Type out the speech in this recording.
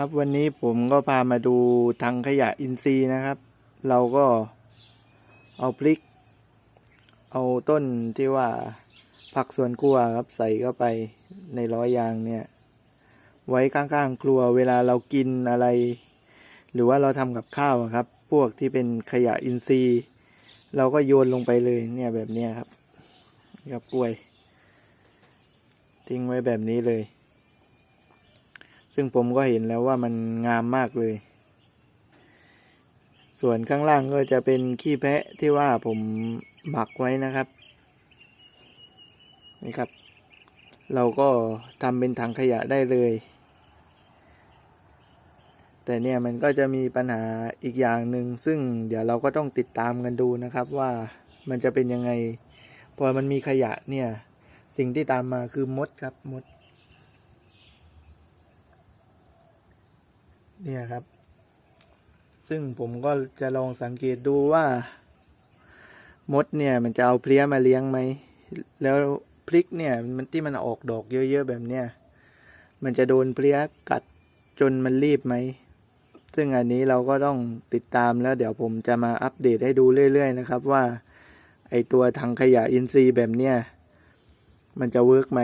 ครับวันนี้ผมก็พามาดูถังขยะอินทรีย์นะครับ เราก็เอาพริก เอาต้นที่ว่าผักสวนครัวครับใส่เข้าไปในร้อยยางเนี่ย ไว้ข้างๆครัวเวลาเรากินอะไร หรือว่าเราทำกับข้าวครับ พวกที่เป็นขยะอินทรีย์ เราก็โยนลงไปเลยเนี่ยแบบนี้ครับนี่ครับกล้วย ทิ้งไว้แบบนี้เลย ซึ่งผมก็เห็นแล้วว่ามันงามมากเลย ส่วนข้างล่างก็จะเป็นขี้แพะที่ว่าผมหมักไว้นะครับนี่ครับ เราก็ทำเป็นถังขยะได้เลย แต่เนี่ยมันก็จะมีปัญหาอีกอย่างหนึ่งซึ่งเดี๋ยวเราก็ต้องติดตามกันดูนะครับว่ามันจะเป็นยังไง พอมันมีขยะเนี่ย สิ่งที่ตามมาคือมดครับมด เนี่ยครับ ซึ่งผมก็จะลองสังเกตดูว่า มดเนี่ยมันจะเอาเพลี้ยมาเลี้ยงไหม แล้วพริกเนี่ยมันที่มันออกดอกเยอะๆแบบเนี้ยมันจะโดนเพลี้ยกัดจนมันรีบไหม ซึ่งอันนี้เราก็ต้องติดตามแล้ว เดี๋ยวผมจะมาอัปเดตให้ดูเรื่อยๆนะครับว่า ไอตัวถังขยะอินทรีย์แบบเนี้ยมันจะเวิร์กไหม